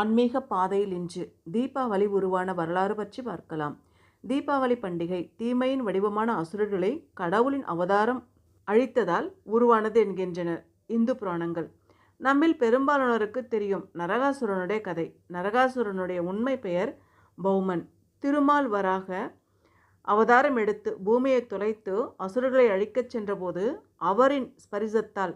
ஆன்மீக பாதையில் இன்று தீபாவளி உருவான வரலாறு பற்றி பார்க்கலாம். தீபாவளி பண்டிகை தீமையின் வடிவமான அசுரர்களை கடவுளின் அவதாரம் அழித்ததால் உருவானது என்கின்றனர் இந்து புராணங்கள். நம்மில் பெரும்பாலானோருக்கு தெரியும் நரகாசுரனுடைய கதை. நரகாசுரனுடைய உண்மை பெயர் பௌமன். திருமால் வராக அவதாரம் எடுத்து பூமியை தொலைத்து அசுரர்களை அழிக்கச் சென்றபோது அவரின் ஸ்பரிசத்தால்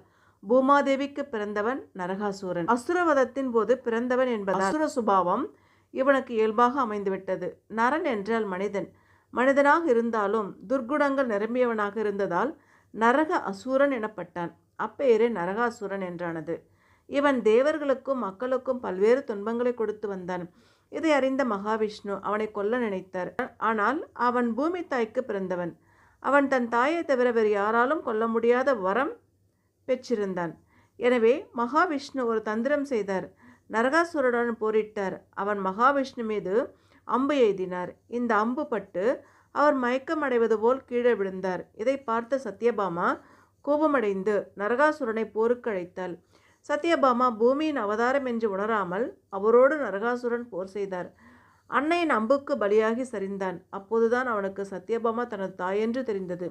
பூமாதேவிக்கு பிறந்தவன் நரகாசூரன். அசுரவதத்தின் போது பிறந்தவன் என்பதால் அசுர சுபாவம் இவனுக்கு இயல்பாக அமைந்துவிட்டது. நரன் என்றால் மனிதன். மனிதனாக இருந்தாலும் துர்க்குணங்கள் நிரம்பியவனாக இருந்ததால் நரக அசூரன் எனப்பட்டான். அப்பெயரே நரகாசுரன் என்றானது. இவன் தேவர்களுக்கும் மக்களுக்கும் பல்வேறு துன்பங்களை கொடுத்து வந்தான். இதை அறிந்த மகாவிஷ்ணு அவனை கொல்ல நினைத்தார். ஆனால் அவன் பூமி தாய்க்கு பிறந்தவன். அவன் தன் தாயை தவிர வேறு யாராலும் கொல்ல முடியாத வரம் பெற்றிருந்தான். எனவே மகாவிஷ்ணு ஒரு தந்திரம் செய்தார். நரகாசுரனுடன் போரிட்டார். அவன் மகாவிஷ்ணு மீது அம்பு எய்தினார். இந்த அம்பு பட்டு அவர் மயக்கமடைவது போல் கீழே விழுந்தார். இதை பார்த்த சத்யபாமா கோபமடைந்து நரகாசுரனை போருக்கு அழைத்தாள் சத்யபாமா பூமியின் அவதாரம் என்று உணராமல் அவரோடு நரகாசுரன் போர் செய்தார். அன்னையின் அம்புக்கு பலியாகி சரிந்தான். அப்போதுதான் அவனுக்கு சத்யபாமா தனது தாயென்று தெரிந்தது.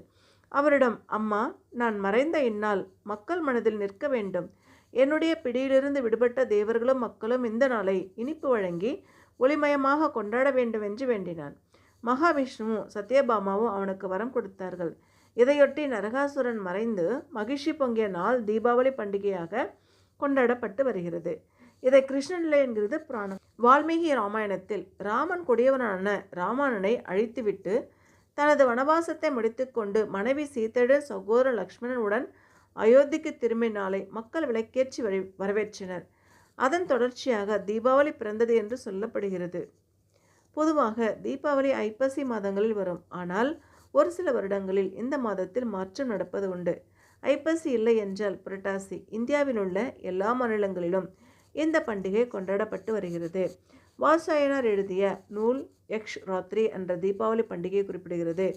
அவரிடம் அம்மா நான் மறைந்த இந்நாள் மக்கள் மனதில் நிற்க வேண்டும். என்னுடைய பிடியிலிருந்து விடுபட்ட தேவர்களும் மக்களும் இந்த நாளை இனிப்பு வழங்கி ஒளிமயமாக கொண்டாட வேண்டும் என்று வேண்டினான். மகாவிஷ்ணுவும் சத்யபாமாவும் அவனுக்கு வரம் கொடுத்தார்கள். இதையொட்டி நரகாசுரன் மறைந்து மகிழ்ச்சி பொங்கிய நாள் தீபாவளி பண்டிகையாக கொண்டாடப்பட்டு வருகிறது. இதை கிருஷ்ணநிலை என்கிறது புராணம். வால்மீகி ராமாயணத்தில் ராமன் கொடியவனான ராமானனை அழித்துவிட்டு தனது வனவாசத்தை முடித்துக்கொண்டு மனைவி சீதையுடன் சகோதர லக்ஷ்மணனுடன் அயோத்திக்கு திரும்பினாலே மக்கள் விளக்கேற்றி வரை வரவேற்றனர். அதன் தொடர்ச்சியாக தீபாவளி பிறந்தது என்று சொல்லப்படுகிறது. பொதுவாக தீபாவளி ஐப்பசி மாதங்களில் வரும். ஆனால் ஒரு சில வருடங்களில் இந்த மாதத்தில் மாற்றம் நடப்பது உண்டு. ஐப்பசி இல்லை என்றால் புரட்டாசி. இந்தியாவில் உள்ள எல்லா மாநிலங்களிலும் இந்த பண்டிகை கொண்டாடப்பட்டு வருகிறது. வாசாயனார் எழுதிய நூல் யக்ஷ் ராத்திரி என்ற தீபாவளி பண்டிகையை குறிப்பிடுகிறது.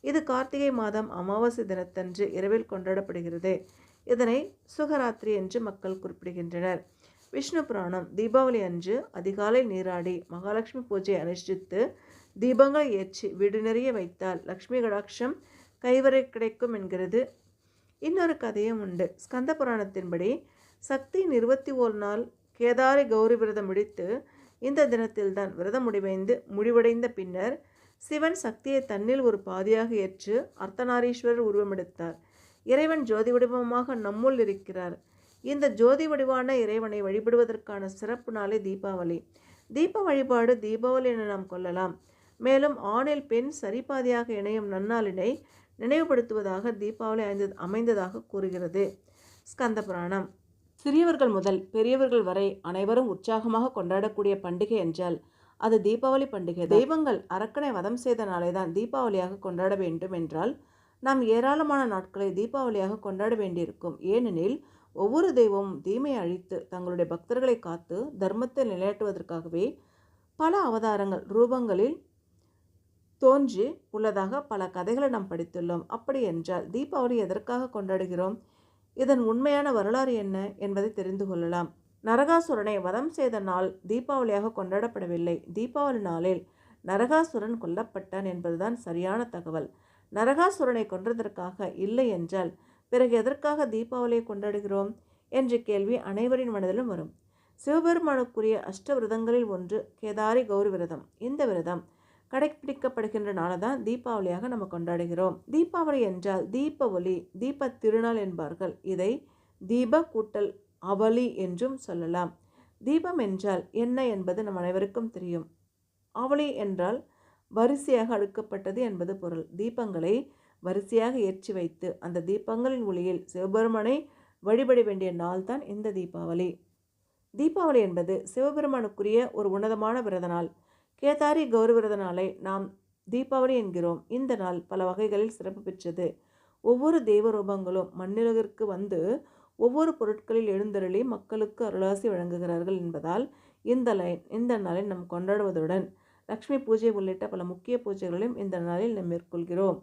இது கார்த்திகை மாதம் அமாவாசை தினத்தன்று இரவில் கொண்டாடப்படுகிறது. இதனை சுகராத்திரி என்று மக்கள் குறிப்பிடுகின்றனர். விஷ்ணு புராணம் தீபாவளி அன்று அதிகாலை நீராடி மகாலட்சுமி பூஜை அனுஷ்டித்து தீபங்களை ஏற்றி வீடு நிறைய வைத்தால் லக்ஷ்மி கடாட்சம் கைவரை கிடைக்கும் என்கிறது. இன்னொரு கதையும் உண்டு. ஸ்கந்த புராணத்தின்படி சக்தியின் இருபத்தி ஓர் நாள் கேதாரி கௌரி விரதம் முடித்து இந்த தினத்தில்தான் விரதம் முடிவைந்து முடிவடைந்த பின்னர் சிவன் சக்தியை தன்னில் ஒரு பாதியாக ஏற்று அர்த்தநாரீஸ்வரர் உருவமெடுத்தார். இறைவன் ஜோதி வடிவமாக நம்முள் இருக்கிறார். இந்த ஜோதி வடிவான இறைவனை வழிபடுவதற்கான சிறப்பு நாளே தீபாவளி. தீப வழிபாடு தீபாவளி என நாம் கொள்ளலாம். மேலும் ஆணில் பெண் சரிபாதியாக இணையும் நன்னாளினை நினைவுபடுத்துவதாக தீபாவளி அமைந்ததாக கூறுகிறது. ஸ்கந்த புராணம். சிறியவர்கள் முதல் பெரியவர்கள் வரை அனைவரும் உற்சாகமாக கொண்டாடக்கூடிய பண்டிகை என்றால் அது தீபாவளி பண்டிகை தெய்வங்கள் அரக்கனை வதம் செய்த நாளை தான் தீபாவளியாக கொண்டாட வேண்டும் என்றால் நாம் ஏராளமான நாட்களை தீபாவளியாக கொண்டாட வேண்டியிருக்கும். ஏனெனில் ஒவ்வொரு தெய்வமும் தீமையை அழித்து தங்களுடைய பக்தர்களை காத்து தர்மத்தை நிலையாட்டுவதற்காகவே பல அவதாரங்கள் ரூபங்களில் தோன்றி உள்ளதாக பல கதைகளை நாம் படித்துள்ளோம். அப்படி என்றால் தீபாவளி எதற்காக கொண்டாடுகிறோம்? இதன் உண்மையான வரலாறு என்ன என்பதை தெரிந்து கொள்ளலாம். நரகாசுரனை வதம் செய்த நாள் தீபாவளியாக கொண்டாடப்படவில்லை. தீபாவளி நாளில் நரகாசுரன் கொல்லப்பட்டான் என்பதுதான் சரியான தகவல். நரகாசுரனை கொன்றதற்காக இல்லை என்றால் பிறகு எதற்காக தீபாவளியை கொண்டாடுகிறோம் என்ற கேள்வி அனைவரின் மனதிலும் வரும். சிவபெருமானுக்குரிய அஷ்ட விரதங்களில் ஒன்று கேதாரி கௌரி விரதம். இந்த விரதம் கடைப்பிடிக்கப்படுகின்ற நாளை தான் தீபாவளியாக நம்ம கொண்டாடுகிறோம். தீபாவளி என்றால் தீப ஒளி தீப திருநாள் என்பார்கள். இதை தீப கூட்டல் அவளி என்றும் சொல்லலாம். தீபம் என்றால் என்ன என்பது நம் அனைவருக்கும் தெரியும். அவளி என்றால் வரிசையாக அடுக்கப்பட்டது என்பது பொருள். தீபங்களை வரிசையாக ஏற்றி வைத்து அந்த தீபங்களின் ஒளியில் சிவபெருமனை வழிபட வேண்டிய நாள்தான் இந்த தீபாவளி. தீபாவளி என்பது சிவபெருமானுக்குரிய ஒரு உன்னதமான விரத நாள் கேதாரி கௌரவிரத நாளை நாம் தீபாவளி என்கிறோம். இந்த நாள் பல வகைகளில் சிறப்பு பெற்றது. ஒவ்வொரு தெய்வ ரூபங்களும் மண்ணுலகிற்கு வந்து ஒவ்வொரு பொருட்களில் எழுந்தருளி மக்களுக்கு அருளாசி வழங்குகிறார்கள் என்பதால் இந்த லைன் இந்த நாளை நாம் கொண்டாடுவதுடன் லக்ஷ்மி பூஜை உள்ளிட்ட பல முக்கிய பூஜைகளையும் இந்த நாளில் நாம் மேற்கொள்கிறோம்.